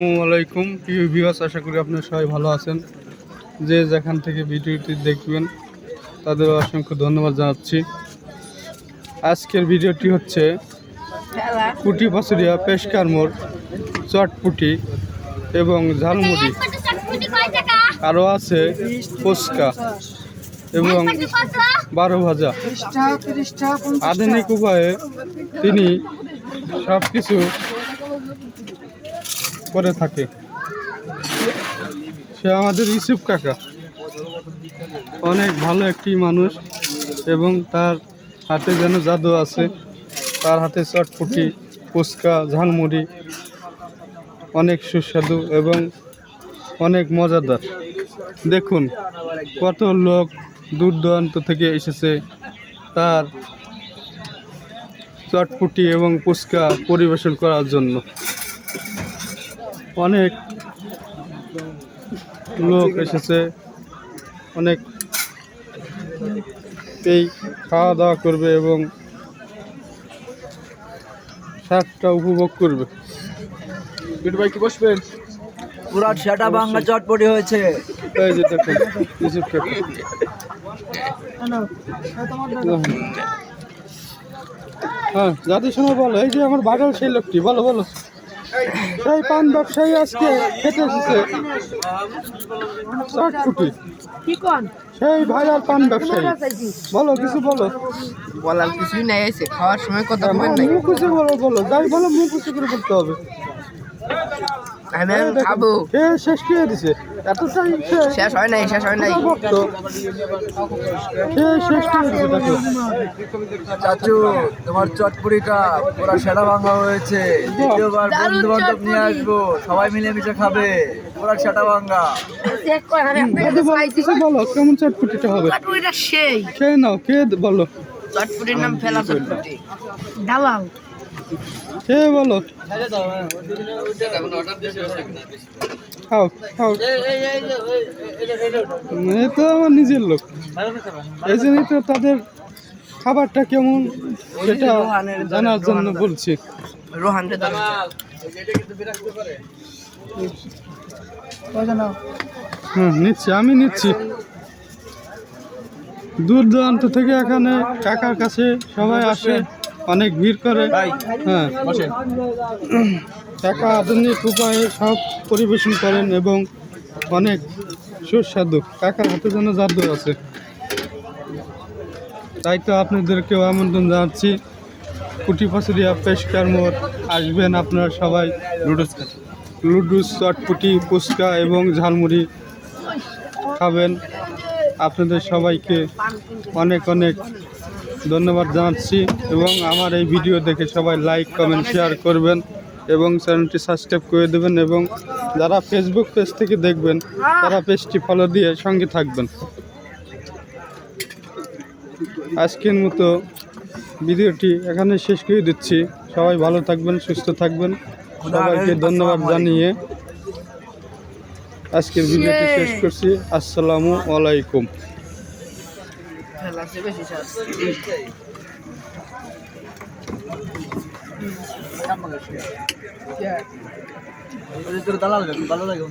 আসসালামু আলাইকুম। প্রিয় ভিউয়ার্স আশা করি আপনারা সবাই ভালো আছেন। যে যেখান থেকে ভিডিওটি দেখবেন তাদের অসংখ্য ধন্যবাদ জানাচ্ছি। আজকের ভিডিওটি হচ্ছে কুটি পাচুরিয়া পেশকার মোড়, চটপুটি এবং ঝালমুড়ি। আরও আছে ফুচকা এবং বারো ভাজা। আধুনিক উপায়ে তিনি সব কিছু করে থাকে। সে আমাদের ইসুফ কাকা। অনেক ভালো একটি মানুষ এবং তার হাতে যেন জাদু আছে, তার হাতে চটপুটি, ফুচকা, ঝালমুড়ি অনেক সুস্বাদু এবং অনেক মজাদার। দেখুন, কত লোক দূর দূরান্ত থেকে এসেছে তার চটপুটি এবং ফুচকা পরিবেশন করার জন্য। অনেক লোক এসেছে অনেক এই খাওয়া দাওয়া করবে এবং স্বাদটা উপভোগ করবে। বিটু ভাই কি বসবেন? পুরা সেটা বাংলা চটপটি হয়েছে। এই যে দেখুন ইউসুফ হ্যাঁ জাতির সময় বলো এই যে আমার ভাইরাল সেই লোকটি বলো বলো। সেই পান ব্যবসায়ী আজকে খেতে এসেছে। কোন? সেই ভাইরাল পান ব্যবসায়ী। বলো কিছু বলো। বলার কিছুই নাই আছে খাওয়ার সময় কথা হ্যাঁ, নাই। মুখ কিছু বলো বলো। যাই বলো মুখ খুশি করে করতে হবে। আমি আমি খাব। শেষ দিছে? হয় নাই শেষ হয় নাই। শেষ দিছে চাচু তোমার চটপটিটা পুরা সেটা ভাঙা হয়েছে। দ্বিতীয়বার বন্ধু বান্ধব নিয়ে আসব। সবাই মিলে মিশে খাবে। পুরা সেটা ভাঙা চেক করে আমি দাদু বলো কিছু বলো কেমন চটপুটিটা হবে? চটপুরিটা সেই। কে নাও কে বলো। চটপুরির নাম ফেলা দালাল। কে বলো। এ তো আমার নিজের লোক। এই জন্যই তো তাদের খাবারটা কেমন সেটা জানার জন্য বলছি। নিচ্ছি, আমি নিচ্ছি। দূর দূরান্ত থেকে এখানে কাকার কাছে সবাই আসে। অনেক ভিড় করে। হ্যাঁ। কাকা আধুনিক উপায়ে সব পরিবেশন করেন এবং অনেক সুস্বাদু। কাকার হাতে যেন জাদু আছে। তাই তো আপনাদেরকেও আমন্ত্রণ জানাচ্ছি। কুটি পাচুরিয়া পেশকার মোড় আসবেন আপনারা সবাই। লুডুস লুডুস চটপুটি ফুচকা এবং ঝালমুড়ি খাবেন। আপনাদের সবাইকে অনেক অনেক ধন্যবাদ জানাচ্ছি এবং আমার এই ভিডিও দেখে সবাই লাইক কমেন্ট শেয়ার করবেন এবং চ্যানেলটি সাবস্ক্রাইব করে দেবেন এবং যারা ফেসবুক পেজ থেকে দেখবেন তারা পেজটি ফলো দিয়ে সঙ্গে থাকবেন। আজকের মতো ভিডিওটি এখানে শেষ করে দিচ্ছি। সবাই ভালো থাকবেন সুস্থ থাকবেন। সবাইকে ধন্যবাদ জানিয়ে আজকের ভিডিওটি শেষ করছি। আসসালামু আলাইকুম। সে বেশি তোর দালাল ভালো লাগে